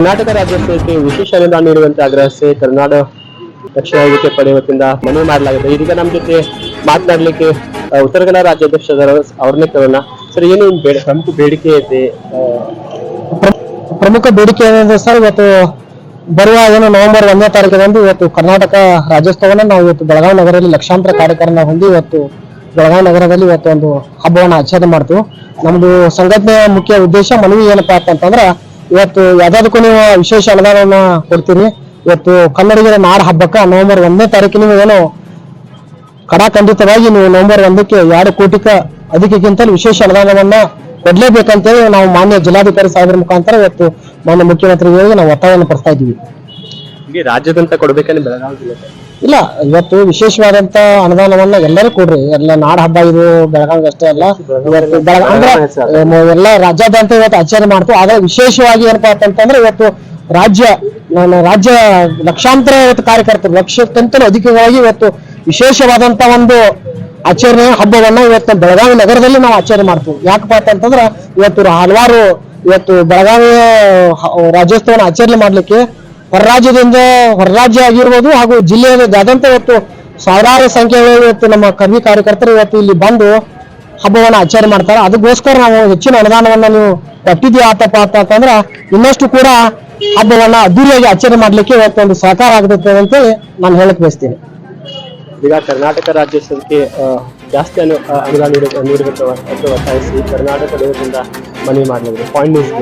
ಕರ್ನಾಟಕ ರಾಜ್ಯೋತ್ಸವಕ್ಕೆ ವಿಶೇಷ ಅನುದಾನ ನೀಡುವಂತೆ ಆಗ್ರಹಿಸಿ ಕರ್ನಾಟಕ ದಕ್ಷಿಣ ವೇದಿಕೆ ಪಡೆ ವತಿಯಿಂದ ಮನವಿ ಮಾಡಲಾಗಿದೆ. ಇದೀಗ ನಮ್ಮ ಜೊತೆ ಮಾತನಾಡಲಿಕ್ಕೆ ಉತ್ತರ ಕನ್ನಡ ರಾಜ್ಯಾಧ್ಯಕ್ಷ ಅವ್ರನ್ನೇ ಕೇಳೋಣ. ಸರ್, ಏನು ಪ್ರಮುಖ ಬೇಡಿಕೆ ಐತೆ ಪ್ರಮುಖ ಬೇಡಿಕೆ ಏನಂದ್ರೆ ಸರ್, ಇವತ್ತು ಬರುವ ಏನು ನವೆಂಬರ್ ಒಂದನೇ ತಾರೀಕಿನಂದು ಇವತ್ತು ಕರ್ನಾಟಕ ರಾಜ್ಯೋತ್ಸವನ ನಾವು ಇವತ್ತು ಬೆಳಗಾವಿ ನಗರದಲ್ಲಿ ಲಕ್ಷಾಂತರ ಕಾರ್ಯಕ್ರಮ ಹೊಂದಿ ಇವತ್ತು ಬೆಳಗಾವಿ ನಗರದಲ್ಲಿ ಇವತ್ತು ಒಂದು ಹಬ್ಬವನ್ನು ಆಚರಣೆ ಮಾಡ್ತೀವಿ. ನಮ್ದು ಸಂಘಟನೆಯ ಮುಖ್ಯ ಉದ್ದೇಶ ಮನವಿ ಏನಪ್ಪಾ ಅಂತಂದ್ರೆ ಇವತ್ತು ಯಾವ್ದಾದಕ್ಕೂ ನೀವು ವಿಶೇಷ ಅನುದಾನವನ್ನ ಕೊಡ್ತೀನಿ. ಇವತ್ತು ಕನ್ನಡಿಗರ ನಾಡ ಹಬ್ಬಕ್ಕೆ ನವೆಂಬರ್ ಒಂದನೇ ತಾರೀಕಿನ ಏನು ಕಡಾಖಂಡಿತವಾಗಿ ನೀವು ನವೆಂಬರ್ ಒಂದಕ್ಕೆ ಎರಡು ಕೋಟಿಕ ಅಧಿಕಕ್ಕಿಂತಲೂ ವಿಶೇಷ ಅನುದಾನವನ್ನ ಕೊಡ್ಲೇಬೇಕಂತೇಳಿ ನಾವು ಮಾನ್ಯ ಜಿಲ್ಲಾಧಿಕಾರಿ ಸಾಹೇಬರ ಮುಖಾಂತರ ಇವತ್ತು ಮಾನ್ಯ ಮುಖ್ಯಮಂತ್ರಿಗಳಿಗೆ ನಾವು ಒತ್ತಾಯವನ್ನು ಪಡಿಸ್ತಾ ಇದ್ದೀವಿ. ರಾಜ್ಯದಂತ ಕೊಡ್ಬೇಕಂದ್ರೆ ಬೆಳಗಾವಿ ಜಿಲ್ಲೆ. ಇಲ್ಲ, ಇವತ್ತು ವಿಶೇಷವಾದಂತ ಅನುದಾನವನ್ನ ಎಲ್ಲರೂ ಕೊಡ್ರಿ. ಎಲ್ಲ ನಾಡ ಹಬ್ಬ ಇದು ಬೆಳಗಾವಿ ಅಷ್ಟೇ ಅಲ್ಲ. ಅಂದ್ರೆ ಎಲ್ಲ ರಾಜ್ಯಾದ್ಯಂತ ಇವತ್ತು ಆಚರಣೆ ಮಾಡ್ತೀವಿ. ಆದ್ರೆ ವಿಶೇಷವಾಗಿ ಏನಪ್ಪಾ ಅಂತಂದ್ರೆ ಇವತ್ತು ರಾಜ್ಯ, ನಾನು ರಾಜ್ಯ ಲಕ್ಷಾಂತರ ಇವತ್ತು ಕಾರ್ಯಕರ್ತರು, ಲಕ್ಷಕ್ಕಿಂತಲೂ ಅಧಿಕವಾಗಿ ಇವತ್ತು ವಿಶೇಷವಾದಂತ ಒಂದು ಆಚರಣೆ, ಹಬ್ಬವನ್ನ ಇವತ್ತು ಬೆಳಗಾವಿ ನಗರದಲ್ಲಿ ನಾವು ಆಚರಣೆ ಮಾಡ್ತೀವಿ. ಯಾಕಪ್ಪ ಅಂತಂದ್ರೆ, ಇವತ್ತು ಹಲವಾರು, ಇವತ್ತು ಬೆಳಗಾವಿಯ ಹ- ರಾಜ್ಯೋತ್ಸವನ ಆಚರಣೆ ಮಾಡ್ಲಿಕ್ಕೆ ಹೊರ ರಾಜ್ಯದಿಂದ ಹೊರ ರಾಜ್ಯ ಆಗಿರ್ಬೋದು ಹಾಗೂ ಜಿಲ್ಲೆಯಾದ್ಯಂತ ಇವತ್ತು ಸಾವಿರಾರು ಸಂಖ್ಯೆಯಲ್ಲಿ ಇವತ್ತು ನಮ್ಮ ಕರ್ಮಿ ಕಾರ್ಯಕರ್ತರು ಇವತ್ತು ಇಲ್ಲಿ ಬಂದು ಹಬ್ಬವನ್ನು ಆಚರಣೆ ಮಾಡ್ತಾರೆ. ಅದಕ್ಕೋಸ್ಕರ ನಾವು ಹೆಚ್ಚಿನ ಅನುದಾನವನ್ನು ನೀವು ಕೊಟ್ಟಿದ್ದೀವಿ ಆತಪ್ಪ ಅಂತ ಅಂತಂದ್ರೆ ಇನ್ನಷ್ಟು ಕೂಡ ಹಬ್ಬವನ್ನ ಅದ್ದೂರಿಯಾಗಿ ಆಚರಣೆ ಮಾಡ್ಲಿಕ್ಕೆ ಇವತ್ತು ಒಂದು ಸಹಕಾರ ಆಗುತ್ತೆ ಅಂತೇಳಿ ನಾನು ಹೇಳಕ್ ಬಯಸ್ತೀನಿ. ಈಗ ಕರ್ನಾಟಕ ರಾಜ್ಯೋತ್ಸವಕ್ಕೆ ಜಾಸ್ತಿ ಅನು ಅನುದಾನ ನೀಡ ನೀಡಬೇಕು ಅಂತ ಒತ್ತಾಯಿಸಿ ಕರ್ನಾಟಕ ಮನವಿ ಮಾಡಿದ್ರು. Point news